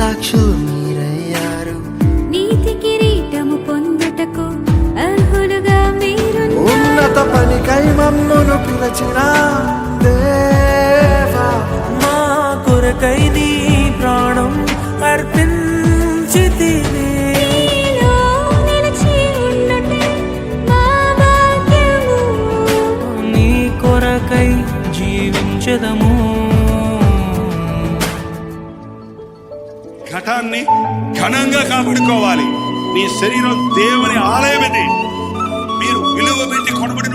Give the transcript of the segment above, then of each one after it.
actually me ఘనంగా కాపాడుకోవాలి. నీ శరీరం దేవుని ఆలయం ఇది మీరు విలువ పెట్టి కొనబడిన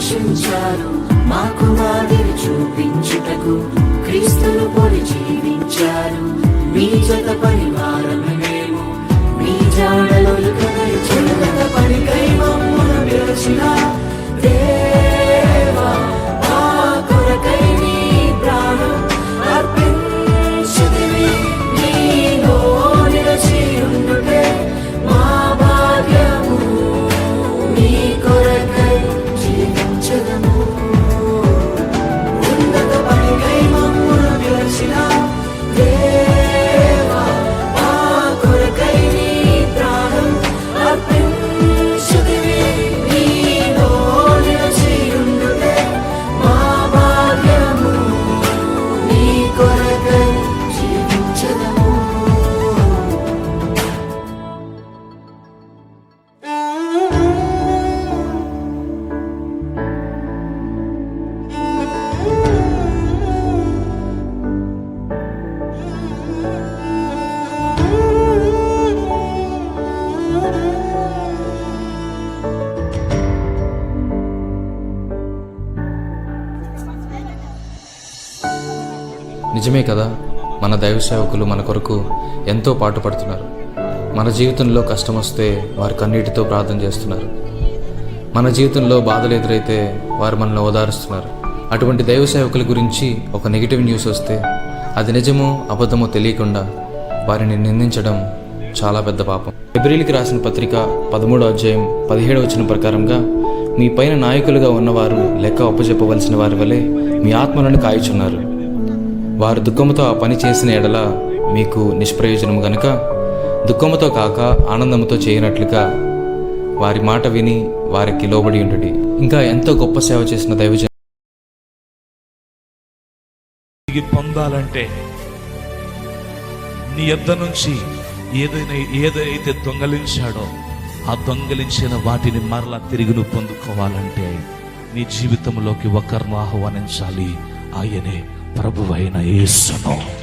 పోషించారు మాకు మాదిరి చూపించుటకు క్రీస్తును పొడి జీవించారు. మీ జత పని నిజమే కదా మన దైవ సేవకులు మన కొరకు ఎంతో పాటుపడుతున్నారు. మన జీవితంలో కష్టం వస్తే వారు కన్నీటితో ప్రార్థన చేస్తున్నారు. మన జీవితంలో బాధలు ఎదురైతే వారు మనల్ని ఓదారుస్తున్నారు. అటువంటి దైవ సేవకుల గురించి ఒక నెగిటివ్ న్యూస్ వస్తే అది నిజమో అబద్ధమో తెలియకుండా వారిని నిందించడం చాలా పెద్ద పాపం. ఫిబ్రిల్కి రాసిన పత్రిక పదమూడో అధ్యాయం పదిహేడు వచ్చిన ప్రకారంగా మీ పైన నాయకులుగా ఉన్నవారు లెక్క ఒప్పచెప్పవలసిన వారి వలె మీ ఆత్మలను కాయుచున్నారు. వారు దుఃఖముతో ఆ పని చేసిన ఎడల మీకు నిష్ప్రయోజనము గనుక దుఃఖముతో కాక ఆనందముతో చేయనట్లుగా వారి మాట విని వారికి లోబడి ఉండుడి. ఇంకా ఎంతో గొప్ప సేవ చేసిన దైవజన తిరిగి పొందాలంటే నీ యొద్ద నుంచి ఏదైనా ఏదైతే దొంగలించాడో ఆ దొంగలించిన వాటిని మరలా తిరిగి నువ్వు పొందుకోవాలంటే నీ జీవితంలోకి ఒకరిని ఆహ్వానించాలి. ఆయనే ప్రభువైన యేసును.